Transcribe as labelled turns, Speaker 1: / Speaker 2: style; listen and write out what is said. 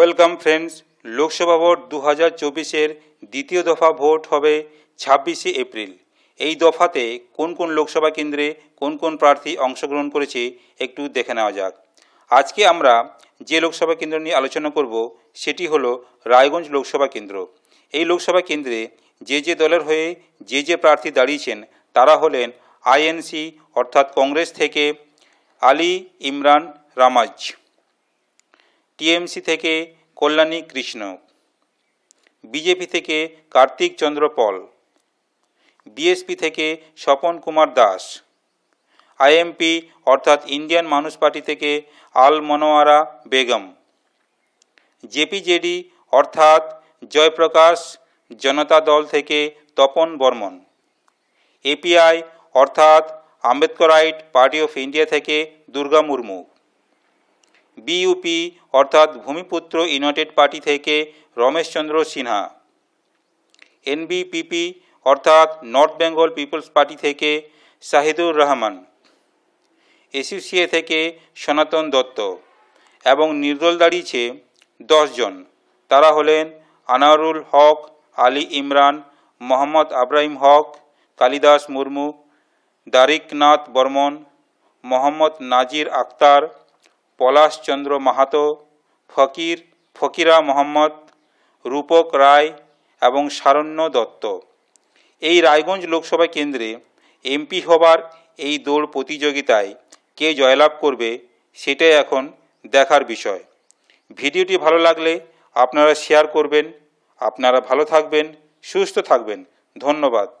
Speaker 1: Welcome friends, Lok Sabha vote দু হাজার চব্বিশের দ্বিতীয় দফা ভোট হবে ছাব্বিশে এপ্রিল। এই দফাতে কোন কোন লোকসভা কেন্দ্রে কোন কোন প্রার্থী অংশগ্রহণ করেছে একটু দেখে নেওয়া যাক। আজকে আমরা যে লোকসভা কেন্দ্র নিয়ে আলোচনা করব, সেটি হলো রায়গঞ্জ লোকসভা কেন্দ্র। এই লোকসভা কেন্দ্রে যে যে দলের হয়ে যে যে প্রার্থী দাঁড়িয়েছেন, তারা হলেন আইএনসি অর্থাৎ কংগ্রেস থেকে আলী ইমরান রামাজ। টিএমসি থেকে কল্যাণী কৃষ্ণ, বিজেপি থেকে কার্তিক চন্দ্র পল, বিএসপি থেকে স্বপন কুমার দাস, আইএমপি অর্থাৎ ইন্ডিয়ান মানুষ পার্টি থেকে আল মনোয়ারা বেগম, জেপিজেডি অর্থাৎ জয়প্রকাশ জনতা দল থেকে তপন বর্মন, এপিআই অর্থাৎ আম্বেদকরাইট পার্টি অফ ইন্ডিয়া থেকে দুর্গা মুর্মু। বিইউপি অর্থাৎ ভূমিপুত্র ইউনাইটেড পার্টি থেকে রমেশচন্দ্র সিনহা। এনবিপিপি অর্থাৎ নর্থ বেঙ্গল পিপলস পার্টি থেকে শাহিদুর রহমান। এসইউসিএ থেকে সনাতন দত্ত এবং নির্দল দাঁড়িয়েছে দশজন তারা হলেন আনারুল হক, আলী ইমরান, মোহাম্মদ আব্রাহিম হক, কালিদাস মুর্মু, দারিকনাথ বর্মন, মোহাম্মদ নাজির আক্তার পলাশচন্দ্র মাহাতো, ফকির, ফকিরা মোহাম্মদ, রূপক রায় এবং সারণ্য দত্ত। এই রায়গঞ্জ লোকসভা কেন্দ্রে এমপি হবার এই দৌড় প্রতিযোগিতায় কে জয়লাভ করবে সেটাই এখন দেখার বিষয়। ভিডিওটি ভালো লাগলে আপনারা শেয়ার করবেন। আপনারা ভালো থাকবেন, সুস্থ থাকবেন। ধন্যবাদ।